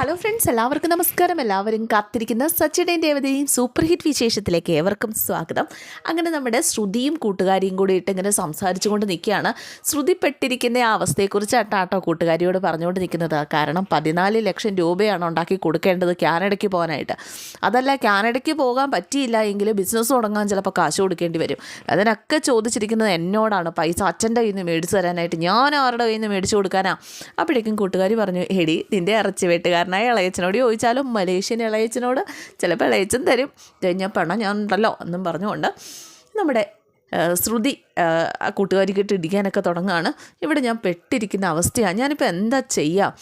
Hello friends എല്ലാവർക്കും നമസ്കാരം. എല്ലാവരും കാത്തിരിക്കുന്ന സച്ചിടേയും ദേവതയും സൂപ്പർ ഹിറ്റ് വിശേഷത്തിലേക്ക് ഏവർക്കും സ്വാഗതം. അങ്ങനെ നമ്മുടെ ശ്രുതിയും കൂട്ടുകാരിയും കൂടിയിട്ട് ഇങ്ങനെ സംസാരിച്ചുകൊണ്ട് നിൽക്കുകയാണ്. ശ്രുതി പെട്ടിരിക്കുന്ന ആ അവസ്ഥയെക്കുറിച്ചാണ് ആട്ടോ കൂട്ടുകാരിയോട് പറഞ്ഞുകൊണ്ട് നിൽക്കുന്നത്. കാരണം പതിനാല് ലക്ഷം രൂപയാണ് ഉണ്ടാക്കി കൊടുക്കേണ്ടത് കാനഡയ്ക്ക് പോകാനായിട്ട്. അതല്ല കാനഡയ്ക്ക് പോകാൻ പറ്റിയില്ല എങ്കിൽ ബിസിനസ് തുടങ്ങാൻ ചിലപ്പോൾ കാശ് കൊടുക്കേണ്ടി വരും. അതിനൊക്കെ ചോദിച്ചിരിക്കുന്നത് എന്നോടാണ്. പൈസ അച്ഛന്റെ കയ്യിൽ നിന്ന് മേടിച്ചു തരാനായിട്ട്. ഞാൻ ആരുടെ കയ്യിൽ നിന്ന് മേടിച്ചു കൊടുക്കാനാണ് അപ്പോഴേക്കും കൂട്ടുകാരി പറഞ്ഞു എടി നിന്റെ ഇറച്ചി വെട്ടുകാരനായ ഇളയച്ചനോട് ചോദിച്ചാലും മലേഷ്യൻ ഇളയച്ചനോട് ചിലപ്പോൾ ഇളയച്ചൻ തരും. കഴിഞ്ഞ പണം ഞാൻ ഉണ്ടല്ലോ എന്നും പറഞ്ഞുകൊണ്ട് നമ്മുടെ ശ്രുതി ആ, കൂട്ടുകാരിക്ക് കൂട്ടുകാരിക്കിട്ട് ഇടിക്കാനൊക്കെ തുടങ്ങുകയാണ്. ഇവിടെ ഞാൻ പെട്ടിരിക്കുന്ന അവസ്ഥയാണ്. ഞാനിപ്പോൾ എന്താ ചെയ്യുക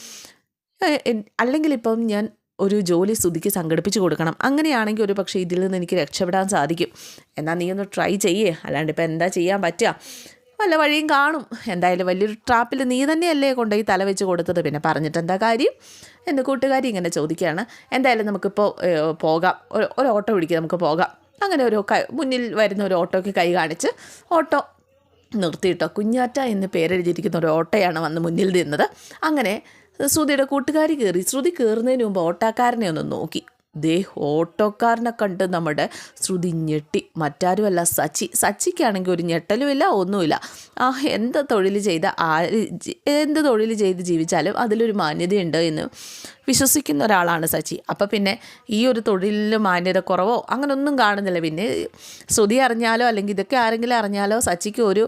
അല്ലെങ്കിൽ ഇപ്പം ഞാൻ ഒരു ജോലി ശ്രുതിക്ക് സംഘടിപ്പിച്ച് കൊടുക്കണം. അങ്ങനെയാണെങ്കിൽ ഒരു പക്ഷേ ഇതിൽ നിന്ന് എനിക്ക് രക്ഷപ്പെടാൻ സാധിക്കും. എന്നാൽ നീ ഒന്ന് ട്രൈ ചെയ്യേ. അല്ലാണ്ട് ഇപ്പം എന്താ ചെയ്യാൻ പറ്റുക? വല്ല വഴിയും കാണും. എന്തായാലും വലിയൊരു ട്രാപ്പിൽ നീ തന്നെയല്ലേ കൊണ്ടുപോയി തല വെച്ച് കൊടുത്തത്. പിന്നെ പറഞ്ഞിട്ട് എന്താ കാര്യം? എന്റെ കൂട്ടുകാരി ഇങ്ങനെ ചോദിക്കുകയാണ്. എന്തായാലും നമുക്കിപ്പോൾ പോകാം. ഒരു- ഓട്ടോ പിടിക്കുക നമുക്ക് പോകാം. അങ്ങനെ ഒരു മുന്നിൽ വരുന്ന ഒരു ഓട്ടോയ്ക്ക് കൈ കാണിച്ച് ഓട്ടോ നിർത്തിയിട്ടോ. കുഞ്ഞാറ്റ എന്ന് പേരെഴുതിയിരിക്കുന്ന ഒരു ഓട്ടോയാണ് വന്ന് മുന്നിൽ നിന്നത്. അങ്ങനെ ശ്രുതിയുടെ കൂട്ടുകാരി കയറി ശ്രുതി കയറുന്നതിന് മുമ്പ് ഓട്ടോക്കാരനെ ഒന്ന് നോക്കി. ദേ ഓട്ടോക്കാരനെ കണ്ട് നമ്മുടെ ശ്രുതി ഞെട്ടി. മറ്റാരുമല്ല സച്ചി. സച്ചിക്കാണെങ്കിൽ ഒരു ഞെട്ടലുമില്ല ഒന്നുമില്ല. ആ എന്ത് തൊഴിൽ ചെയ്ത ആര് എന്ത് തൊഴിൽ ചെയ്ത് ജീവിച്ചാലും അതിലൊരു മാന്യതയുണ്ട് എന്ന് വിശ്വസിക്കുന്ന ഒരാളാണ് സച്ചി. അപ്പോൾ പിന്നെ ഈ ഒരു തൊഴിലിൽ മാന്യത കുറവോ? അങ്ങനൊന്നും കാണുന്നില്ല. പിന്നെ ശ്രുതി അറിഞ്ഞാലോ അല്ലെങ്കിൽ ഇതൊക്കെ ആരെങ്കിലും അറിഞ്ഞാലോ സച്ചിക്ക് ഒരു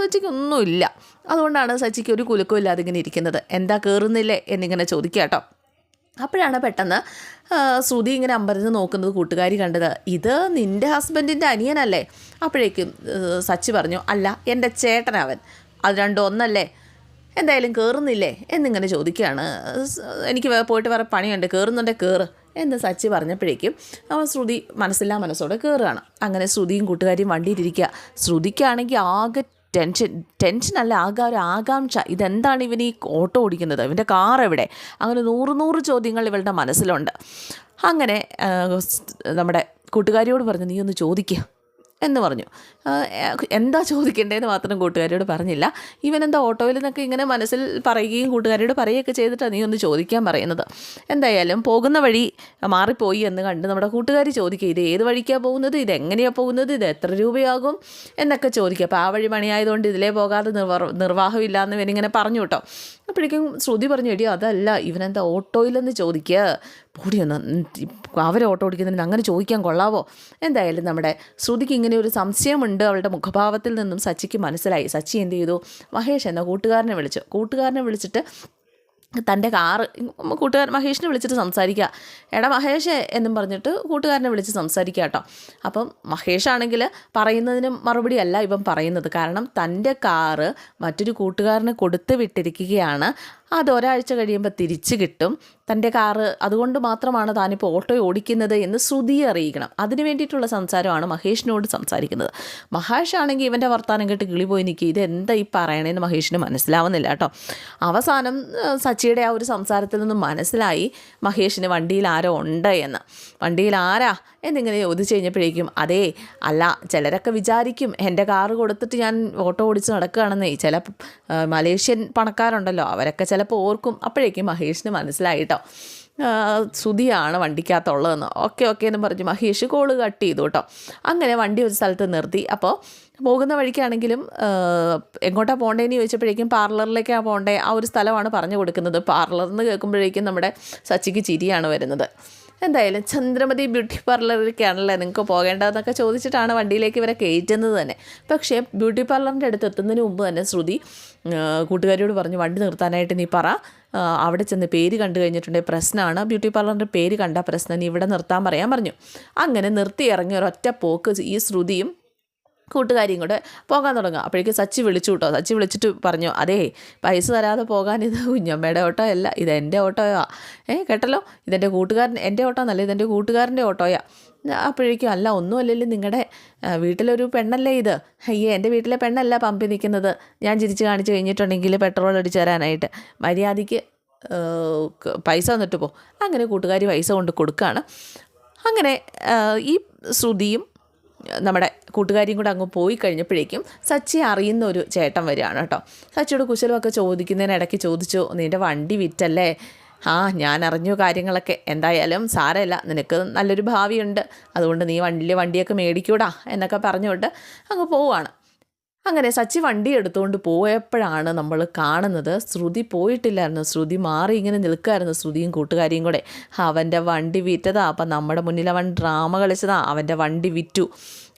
സച്ചിക്ക് ഒന്നുമില്ല അതുകൊണ്ടാണ് സച്ചിക്ക് ഒരു കുലുക്കവും ഇല്ലാതെ ഇങ്ങനെ ഇരിക്കുന്നത്. എന്താ കയറുന്നില്ലേ എന്നിങ്ങനെ ചോദിക്കുക കേട്ടോ അപ്പോഴാണ് പെട്ടെന്ന് ശ്രുതി ഇങ്ങനെ അമ്പരന്ന് നോക്കുന്നത് കൂട്ടുകാരി കണ്ടത്. ഇത് നിന്റെ ഹസ്ബൻഡിന്റെ അനിയനല്ലേ? അപ്പോഴേക്കും സച്ചി പറഞ്ഞു അല്ല എന്റെ ചേട്ടനവൻ. അത് രണ്ടും ഒന്നല്ലേ? എന്തായാലും കയറുന്നില്ലേ എന്നിങ്ങനെ ചോദിക്കുകയാണ്. എനിക്ക് പോയിട്ട് വേറെ പണിയുണ്ട്. കയറുന്നുണ്ട് കയറ് എന്ന് സച്ചി പറഞ്ഞപ്പോഴേക്കും അവൻ ശ്രുതി മനസ്സില്ലാ മനസ്സോടെ കയറുകയാണ് അങ്ങനെ ശ്രുതിയും കൂട്ടുകാരിയും വണ്ടിയിലിരിക്കുക. ശ്രുതിക്കാണെങ്കിൽ ആകെ ടെൻഷൻ ടെൻഷനല്ല ആകെ ഒരു ആകാംക്ഷ. ഇതെന്താണ് ഇവൻ ഈ ഓട്ടോ ഓടിക്കുന്നത്? ഇവന്റെ കാർ എവിടെ? അങ്ങനെ നൂറ് നൂറ് ചോദ്യങ്ങൾ ഇവളുടെ മനസ്സിലുണ്ട്. അങ്ങനെ നമ്മുടെ കൂട്ടുകാരിയോട് പറഞ്ഞു നീ ഒന്ന് ചോദിക്കുക എന്ന് പറഞ്ഞു. എന്താ ചോദിക്കേണ്ടതെന്ന് മാത്രം കൂട്ടുകാരിയോട് പറഞ്ഞില്ല. ഇവൻ എന്താ ഓട്ടോയിൽ നിന്നൊക്കെ ഇങ്ങനെ മനസ്സിൽ പറയുകയും കൂട്ടുകാരിയോട് പറയുകയൊക്കെ ചെയ്തിട്ടാണ് നീ ഒന്ന് ചോദിക്കാൻ പറയുന്നത്. എന്തായാലും പോകുന്ന വഴി മാറിപ്പോയി എന്ന് കണ്ട് നമ്മുടെ കൂട്ടുകാരി ചോദിക്കുക ഇത് ഏത് വഴിക്കാണ് പോകുന്നത്? ഇത് എങ്ങനെയാണ് പോകുന്നത്? ഇത് എത്ര രൂപയാകും? എന്നൊക്കെ ചോദിക്കുക. അപ്പോൾ ആ വഴി പണിയായതുകൊണ്ട് ഇതിലേ പോകാതെ നിർവ നിർവാഹമില്ല എന്ന് ഇവനിങ്ങനെ പറഞ്ഞു കേട്ടോ. അപ്പോഴേക്കും ശ്രുതി പറഞ്ഞു എടിയോ അതല്ല ഇവനെന്താ ഓട്ടോയിലെന്ന് ചോദിക്കുക? പൊടിയൊന്ന് അവർ ഓട്ടോ ഓടിക്കുന്നതിന് അങ്ങനെ ചോദിക്കാൻ കൊള്ളാവോ? എന്തായാലും നമ്മുടെ ശ്രുതിക്ക് ഇങ്ങനെ ഒരു സംശയമുണ്ട്. അവളുടെ മുഖഭാവത്തിൽ നിന്നും സച്ചിക്ക് മനസ്സിലായി. സച്ചി എന്ത് ചെയ്തു? മഹേഷ് എന്ന കൂട്ടുകാരനെ വിളിച്ചു. കൂട്ടുകാരനെ വിളിച്ചിട്ട് തന്റെ കാറ് കൂട്ടുകാരൻ മഹേഷിനെ വിളിച്ചിട്ട് സംസാരിക്കുക. എടാ മഹേഷ് എന്നും പറഞ്ഞിട്ട് കൂട്ടുകാരനെ വിളിച്ച് സംസാരിക്കുക കേട്ടോ. അപ്പം മഹേഷാണെങ്കിൽ പറയുന്നതിന് മറുപടി അല്ല ഇവൻ പറയുന്നത്. കാരണം തന്റെ കാറ് മറ്റൊരു കൂട്ടുകാരന് കൊടുത്തു വിട്ടിരിക്കുകയാണ്. അത് ഒരാഴ്ച കഴിയുമ്പോൾ തിരിച്ചു കിട്ടും. തന്റെ കാറ് അതുകൊണ്ട് മാത്രമാണ് താനിപ്പോൾ ഓട്ടോ ഓടിക്കുന്നത് എന്ന് ശ്രുതിയെ അറിയിക്കണം. അതിന് വേണ്ടിയിട്ടുള്ള സംസാരമാണ് മഹേഷിനോട് സംസാരിക്കുന്നത്. മഹേഷ് ആണെങ്കിൽ ഇവന്റെ വർത്താനം കേട്ട് കിളി പോയി നിൽക്കുക ഇത് എന്താ ഈ പറയണേന്ന് മഹേഷിന് മനസ്സിലാവുന്നില്ല കേട്ടോ. അവസാനം സച്ചിയുടെ ആ ഒരു സംസാരത്തിൽ നിന്നും മനസ്സിലായി മഹേഷിന് വണ്ടിയിൽ ആരോ ഉണ്ട് എന്ന്. വണ്ടിയിൽ ആരാ? എന്നിങ്ങനെ ചോദിച്ചു കഴിഞ്ഞപ്പോഴേക്കും അതേ അല്ല ചിലരൊക്കെ വിചാരിക്കും എന്റെ കാറ് കൊടുത്തിട്ട് ഞാൻ ഓട്ടോ ഓടിച്ച് നടക്കുകയാണെന്നേ. ചില മലേഷ്യൻ പണക്കാരുണ്ടല്ലോ അവരൊക്കെ ചിലപ്പോൾ ഓർക്കും. അപ്പോഴേക്കും മഹേഷിന് മനസ്സിലായിട്ടോ സുതിയാണ് വണ്ടിക്കകത്തുള്ളതെന്ന്. ഓക്കെ ഓക്കെ എന്ന് പറഞ്ഞ്. മഹേഷ് കോൾ കട്ട് ചെയ്തു കേട്ടോ. അങ്ങനെ വണ്ടി ഒരു സ്ഥലത്ത് നിർത്തി. അപ്പോൾ പോകുന്ന വഴിക്കാണെങ്കിലും എങ്ങോട്ടാണ് പോകേണ്ടതെന്ന് ചോദിച്ചപ്പോഴേക്കും പാർലറിലേക്കാണ് പോകേണ്ടത് ആ ഒരു സ്ഥലമാണ് പറഞ്ഞു കൊടുക്കുന്നത്. പാർലറിന്ന് കേൾക്കുമ്പോഴേക്കും നമ്മുടെ സച്ചിക്ക് ചിരിയാണ് വരുന്നത്. എന്തായാലും ചന്ദ്രമതി ബ്യൂട്ടി പാർലറിലേക്കാണല്ലേ നിങ്ങൾക്ക് പോകേണ്ടതെന്നൊക്കെ ചോദിച്ചിട്ടാണ് വണ്ടിയിലേക്ക് ഇവരെ കയറ്റുന്നത് തന്നെ. പക്ഷേ ബ്യൂട്ടി പാർലറിന്റെ അടുത്ത് എത്തുന്നതിന് മുമ്പ് തന്നെ ശ്രുതി കൂട്ടുകാരിയോട് പറഞ്ഞു വണ്ടി നിർത്താനായിട്ട് നീ പറ. അവിടെ ചെന്ന് പേര് കണ്ടു കഴിഞ്ഞിട്ടുണ്ടെങ്കിൽ പ്രശ്നമാണ്. ബ്യൂട്ടി പാർലറിന്റെ പേര് കണ്ട പ്രശ്നം. നീ ഇവിടെ നിർത്താൻ പറയാൻ പറഞ്ഞു. അങ്ങനെ നിർത്തി ഇറങ്ങി ഒരൊറ്റ പോക്ക് ഈ ശ്രുതിയും കൂട്ടുകാരിയും കൂടെ പോകാൻ തുടങ്ങുക. അപ്പോഴേക്കും സച്ചി വിളിച്ചു കേട്ടോ. സച്ചി വിളിച്ചിട്ട് പറഞ്ഞു അതേ പൈസ തരാതെ പോകാൻ ഇത് കുഞ്ഞമ്മയുടെ ഓട്ടോ അല്ല ഇത് എന്റെ ഓട്ടോയാ. ഏ കേട്ടല്ലോ? ഇതെന്റെ കൂട്ടുകാരൻ എന്റെ ഓട്ടോ എന്നല്ല ഇതെന്റെ കൂട്ടുകാരന്റെ ഓട്ടോയാ. അപ്പോഴേക്കും അല്ല ഒന്നുമല്ലല്ലോ നിങ്ങളുടെ വീട്ടിലൊരു പെണ്ണല്ലേ ഇത്? അയ്യേ എന്റെ വീട്ടിലെ പെണ്ണല്ല പമ്പി നിൽക്കുന്നത് ഞാൻ ചിരിച്ച് കാണിച്ച് കഴിഞ്ഞിട്ടുണ്ടെങ്കിൽ പെട്രോൾ അടിച്ച് തരാനായിട്ട്. മര്യാദയ്ക്ക് പൈസ തന്നിട്ട് പോ. അങ്ങനെ കൂട്ടുകാരി പൈസ കൊണ്ട് കൊടുക്കുകയാണ് അങ്ങനെ ഈ ശ്രുതിയും നമ്മുടെ കൂട്ടുകാരിയും കൂടെ അങ്ങ് പോയി കഴിഞ്ഞപ്പോഴേക്കും സച്ചി അറിയുന്ന ഒരു ചേട്ടൻ വരികയാണ് കേട്ടോ. സച്ചിയോട് കുശലമൊക്കെ ചോദിക്കുന്നതിനിടയ്ക്ക് ചോദിച്ചു നിന്റെ വണ്ടി വിറ്റല്ലേ? ആ ഞാൻ അറിഞ്ഞു കാര്യങ്ങളൊക്കെ. എന്തായാലും സാരമില്ല. നിനക്ക് നല്ലൊരു ഭാവിയുണ്ട്. അതുകൊണ്ട് നീ വണ്ടിയിൽ വണ്ടിയൊക്കെ മേടിക്കൂടാ എന്നൊക്കെ പറഞ്ഞുകൊണ്ട് അങ്ങ് പോവുകയാണ്. അങ്ങനെ സച്ചി വണ്ടി എടുത്തുകൊണ്ട് പോയപ്പോഴാണ് നമ്മൾ കാണുന്നത്. ശ്രുതി പോയിട്ടില്ലായിരുന്നു. ശ്രുതി മാറി ഇങ്ങനെ നിൽക്കുമായിരുന്നു ശ്രുതിയും കൂട്ടുകാരിയും കൂടെ. അവന്റെ വണ്ടി വിറ്റതാ. അപ്പം നമ്മുടെ മുന്നിൽ അവൻ ഡ്രാമ കളിച്ചതാ. അവന്റെ വണ്ടി വിറ്റു.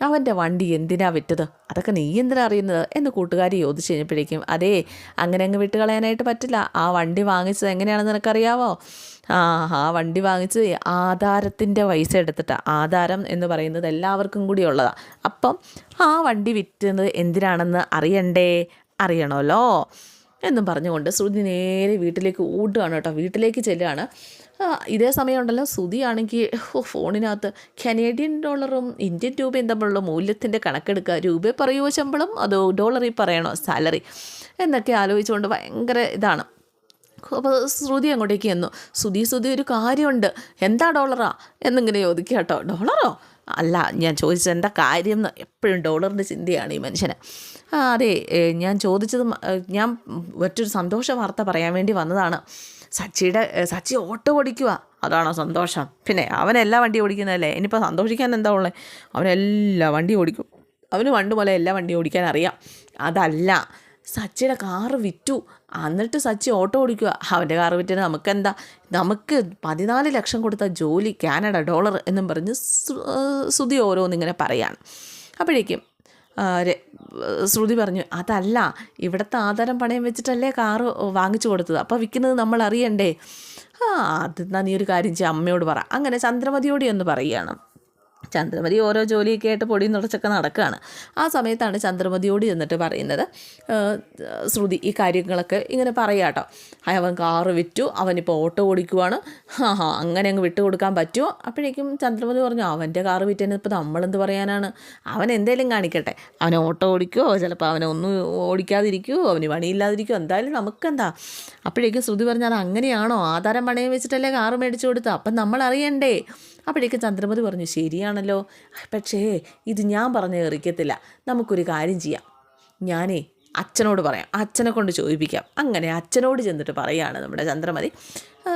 അവന്റെ വണ്ടി എന്തിനാ വിറ്റത്? അതൊക്കെ നീ എന്തിനാ അറിയുന്നത്? എന്ന് കൂട്ടുകാരി ചോദിച്ചു കഴിഞ്ഞപ്പോഴേക്കും അതേ അങ്ങനെ അങ്ങ് വിട്ട് കളയാനായിട്ട് പറ്റില്ല. ആ വണ്ടി വാങ്ങിച്ചത് എങ്ങനെയാണെന്ന് നിനക്കറിയാവോ? ആ ആ വണ്ടി വാങ്ങിച്ച് ആധാരത്തിന്റെ പൈസ എടുത്തിട്ടാണ് ആധാരം എന്ന് പറയുന്നത് എല്ലാവർക്കും കൂടി ഉള്ളതാണ് അപ്പം ആ വണ്ടി വിറ്റുന്നത് എന്തിനാണെന്ന് അറിയണ്ടേ? അറിയണമല്ലോ. എന്നും പറഞ്ഞുകൊണ്ട് ശ്രുതി നേരെ വീട്ടിലേക്ക് ഓടുകയാണ് കേട്ടോ. വീട്ടിലേക്ക് ചെല്ലുകയാണ്. ഇതേ സമയം ഉണ്ടല്ലോ. ശ്രുതിയാണെങ്കിൽ ഫോണിനകത്ത് കനേഡിയൻ ഡോളറും ഇന്ത്യൻ രൂപയും തമ്മിലുള്ള മൂല്യത്തിന്റെ കണക്കെടുക്കുക. രൂപ പറയുമോ ശമ്പളം? അതോ ഡോളറിൽ പറയണോ? സാലറി. എന്നൊക്കെ ആലോചിച്ചുകൊണ്ട് ഭയങ്കര ഇതാണ്. അപ്പോൾ ശ്രുതി അങ്ങോട്ടേക്ക് ചെന്നു. ശ്രുതി ശ്രുതി ഒരു കാര്യമുണ്ട്. എന്താ ഡോളറാ? എന്നിങ്ങനെ ചോദിക്കുക കേട്ടോ. ഡോളറോ? അല്ല ഞാൻ ചോദിച്ചത് എന്താ കാര്യം എന്ന് എപ്പോഴും ഡോളറിന്റെ ചിന്തയാണ് ഈ മനുഷ്യന്. അതെ. ഞാൻ ചോദിച്ചത് ഞാൻ മറ്റൊരു സന്തോഷ വാർത്ത പറയാൻ വേണ്ടി വന്നതാണ്. സച്ചിയുടെ സച്ചി ഓട്ടോ ഓടിക്കുക അതാണോ സന്തോഷം. പിന്നെ അവനെല്ലാ വണ്ടി ഓടിക്കുന്നതല്ലേ? ഇനിയിപ്പോൾ സന്തോഷിക്കാൻ എന്താ ഉള്ളത് അവനെല്ലാ വണ്ടി ഓടിക്കും. അവന് പണ്ട് പോലെ എല്ലാ വണ്ടി ഓടിക്കാൻ അറിയാം. അതല്ല. സച്ചിയുടെ കാറ് വിറ്റു. എന്നിട്ട് സച്ചി ഓട്ടോ ഓടിക്കുക അവന്റെ കാറ് വിറ്റിന് നമുക്കെന്താ? നമുക്ക് പതിനാല് ലക്ഷം കൊടുത്ത ജോലി കാനഡ ഡോളർ എന്നും പറഞ്ഞ് ശ്രുതി ഓരോന്നിങ്ങനെ പറയാണ്. അപ്പോഴേക്കും ശ്രുതി പറഞ്ഞു അതല്ല ഇവിടുത്തെ ആധാരം പണയം വെച്ചിട്ടല്ലേ കാറ് വാങ്ങിച്ചു കൊടുത്തത്. അപ്പോൾ വിൽക്കുന്നത് നമ്മൾ അറിയണ്ടേ ആ അത് നീ ഒരു കാര്യം ചെയ്യാം അമ്മയോട് പറ. അങ്ങനെ ചന്ദ്രമതിയോട് എന്ന് പറയുകയാണ്. ചന്ദ്രമതി ഓരോ ജോലിയൊക്കെ ആയിട്ട് പൊടിയും തുടച്ചൊക്കെ നടക്കുകയാണ് ആ സമയത്താണ് ചന്ദ്രമതിയോട് ചെന്നിട്ട് പറയുന്നത് ശ്രുതി ഈ കാര്യങ്ങളൊക്കെ ഇങ്ങനെ പറയാട്ടോ. അവൻ കാറ് വിറ്റു അവനിപ്പോൾ ഓട്ടോ ഓടിക്കുവാണ്. ഹാ ഹാ അങ്ങനെ അങ്ങ് വിട്ടു കൊടുക്കാൻ പറ്റുമോ അപ്പോഴേക്കും ചന്ദ്രമതി പറഞ്ഞു അവന്റെ കാറ് വിറ്റേനെ ഇപ്പോൾ നമ്മളെന്ത് പറയാനാണ്? അവൻ എന്തേലും കാണിക്കട്ടെ. അവൻ ഓട്ടോ ഓടിക്കുമോ ചിലപ്പോൾ അവനെ ഒന്നും ഓടിക്കാതിരിക്കുമോ അവന് പണിയില്ലാതിരിക്കുമോ എന്തായാലും നമുക്കെന്താ? അപ്പോഴേക്കും ശ്രുതി പറഞ്ഞാൽ അങ്ങനെയാണോ? ആധാരം പണയം വെച്ചിട്ടല്ലേ കാറ് മേടിച്ചു കൊടുത്തത്? അപ്പം നമ്മൾ അറിയണ്ടേ അപ്പോഴേക്കും ചന്ദ്രമതി പറഞ്ഞു ശരിയാണല്ലോ പക്ഷേ ഇത് ഞാൻ പറഞ്ഞു എറിക്കത്തില്ല. നമുക്കൊരു കാര്യം ചെയ്യാം. ഞാനേ അച്ഛനോട് പറയാം. അച്ഛനെ കൊണ്ട് ചോദിപ്പിക്കാം. അങ്ങനെ അച്ഛനോട് ചെന്നിട്ട് പറയുകയാണ് നമ്മുടെ ചന്ദ്രമതി.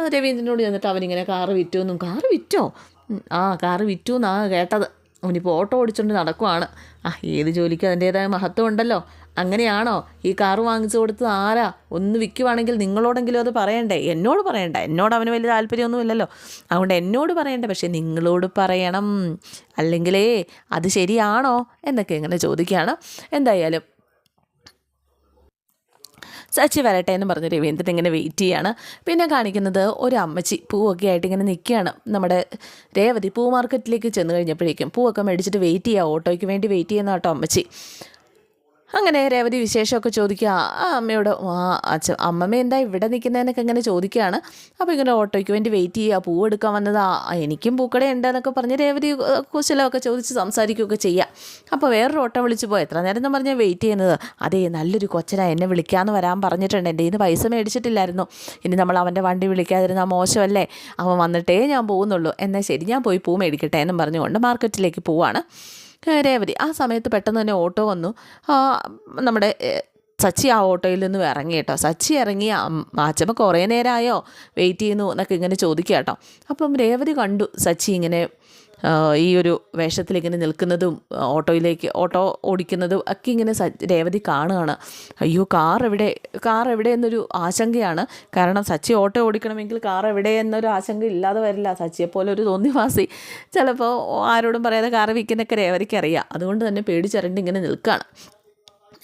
രവീന്ദ്രനോട് ചെന്നിട്ട് അവനിങ്ങനെ കാറ് വിറ്റു എന്നും. കാറ് വിറ്റോ? ആ കാറ് വിറ്റു എന്നാണ് കേട്ടത്. അവനിപ്പോൾ ഓട്ടോ ഓടിച്ചുകൊണ്ട് നടക്കുവാണ്. ആ ഏത് ജോലിക്കും അതിന്റേതായ മഹത്വം ഉണ്ടല്ലോ. അങ്ങനെയാണോ? ഈ കാറ് വാങ്ങിച്ചു കൊടുത്തത് ആരാ? ഒന്ന് വിൽക്കുവാണെങ്കിൽ നിങ്ങളോടെങ്കിലും അത് പറയണ്ടേ? എന്നോട് പറയണ്ട? എന്നോട് അവന് വലിയ താല്പര്യമൊന്നുമില്ലല്ലോ. അതുകൊണ്ട് എന്നോട് പറയണ്ട? പക്ഷേ നിങ്ങളോട് പറയണം. അല്ലെങ്കിലേ അത് ശരിയാണോ? എന്നൊക്കെ ഇങ്ങനെ ചോദിക്കുകയാണ്. എന്തായാലും സച്ചി വരട്ടെ എന്ന് പറഞ്ഞ് രവീന്ദ്രൻ ഇങ്ങനെ വെയിറ്റ് ചെയ്യാണ്. പിന്നെ കാണിക്കുന്നത് ഒരു അമ്മച്ചി പൂവൊക്കെ ആയിട്ട് ഇങ്ങനെ നിൽക്കുകയാണ്. നമ്മുടെ രേവതി പൂ മാർക്കറ്റിലേക്ക് ചെന്ന് കഴിഞ്ഞപ്പോഴേക്കും പൂവൊക്കെ മേടിച്ചിട്ട് വെയിറ്റ് ചെയ്യുക. ഓട്ടോയ്ക്ക് വേണ്ടി വെയിറ്റ് ചെയ്യുന്ന കേട്ടോ അമ്മച്ചി. അങ്ങനെ രേവതി വിശേഷമൊക്കെ ചോദിക്കുക. ആ അമ്മയോട് ആ അച്ഛൻ അമ്മമ്മ എന്താ ഇവിടെ നിൽക്കുന്നതെന്നൊക്കെ ഇങ്ങനെ ചോദിക്കുകയാണ്. അപ്പോൾ ഇങ്ങനെ ഓട്ടോയ്ക്ക് വേണ്ടി വെയിറ്റ് ചെയ്യുക പൂ എടുക്കാൻ വന്നതാ. എനിക്കും പൂക്കട ഉണ്ടെന്നൊക്കെ പറഞ്ഞ് രേവതി കുശലമൊക്കെ ചോദിച്ച് സംസാരിക്കുകയൊക്കെ ചെയ്യുക. അപ്പോൾ വേറൊരു ഓട്ടോ വിളിച്ച് പോയി. എത്ര നേരം എന്ന് പറഞ്ഞാൽ വെയിറ്റ് ചെയ്യുന്നത്? അതേ നല്ലൊരു കൊച്ചനാ. എന്നെ വിളിക്കാമെന്ന് വരാൻ പറഞ്ഞിട്ടുണ്ട്. എന്റെ ഇന്ന് പൈസ മേടിച്ചിട്ടില്ലായിരുന്നു. ഇനി നമ്മൾ അവന്റെ വണ്ടി വിളിക്കാതിരുന്നാൽ മോശമല്ലേ? അവൻ വന്നിട്ടേ ഞാൻ പോകുന്നുള്ളൂ. എന്നാൽ ശരി ഞാൻ പോയി പൂ മേടിക്കട്ടെ എന്നും പറഞ്ഞുകൊണ്ട് മാർക്കറ്റിലേക്ക് പോവാണ്. രേവതി ആ സമയത്ത് പെട്ടെന്ന് തന്നെ ഓട്ടോ വന്നു. നമ്മുടെ സച്ചി ആ ഓട്ടോയിൽ നിന്നും ഇറങ്ങി കേട്ടോ. സച്ചി ഇറങ്ങി അച്ഛമ്മ കുറേ നേരമായോ വെയിറ്റ് ചെയ്യുന്നു എന്നൊക്കെ ഇങ്ങനെ ചോദിക്കുക കേട്ടോ. അപ്പം രേവതി കണ്ടു സച്ചി ഇങ്ങനെ ഈ ഒരു വേഷത്തിൽ ഇങ്ങനെ നിൽക്കുന്നതും ഓട്ടോയിലേക്ക് ഓട്ടോ ഓടിക്കുന്നതും ഒക്കെ ഇങ്ങനെ രേവതി കാണുകയാണ്. അയ്യോ കാർ എവിടെ കാർ എവിടെ എന്നൊരു ആശങ്കയാണ്. കാരണം സച്ചി ഓട്ടോ ഓടിക്കണമെങ്കിൽ കാർ എവിടെ എന്നൊരു ആശങ്ക ഇല്ലാതെ വരില്ല. സച്ചിയെപ്പോലെ ഒരു തോന്നിവാസി ചിലപ്പോൾ ആരോടും പറയാതെ കാർ വിൽക്കുന്നൊക്കെ രേവതിക്ക് അറിയാം. അതുകൊണ്ട് തന്നെ പേടിച്ചറിഞ്ഞിട്ട് ഇങ്ങനെ നിൽക്കുകയാണ്.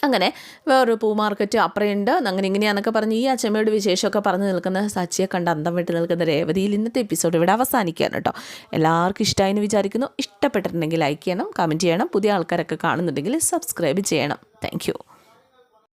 അങ്ങനെ വേറൊരു പൂ മാർക്കറ്റ് അപ്പറയുണ്ട്. അങ്ങനെ ഇങ്ങനെയാണെന്നൊക്കെ പറഞ്ഞ് ഈ അച്ഛമ്മയുടെ വിശേഷമൊക്കെ പറഞ്ഞു നിൽക്കുന്ന സച്ചിയെ കണ്ട് അന്തം വിട്ട് നിൽക്കുന്ന രേവതിയിൽ ഇന്നത്തെ എപ്പിസോഡ് ഇവിടെ അവസാനിക്കുകയാണ് കേട്ടോ. എല്ലാവർക്കും ഇഷ്ടമായി എന്ന് വിചാരിക്കുന്നു. ഇഷ്ടപ്പെട്ടിട്ടുണ്ടെങ്കിൽ ലൈക്ക് ചെയ്യണം കമന്റ് ചെയ്യണം. പുതിയ ആൾക്കാരൊക്കെ കാണുന്നുണ്ടെങ്കിൽ സബ്സ്ക്രൈബ് ചെയ്യണം. താങ്ക്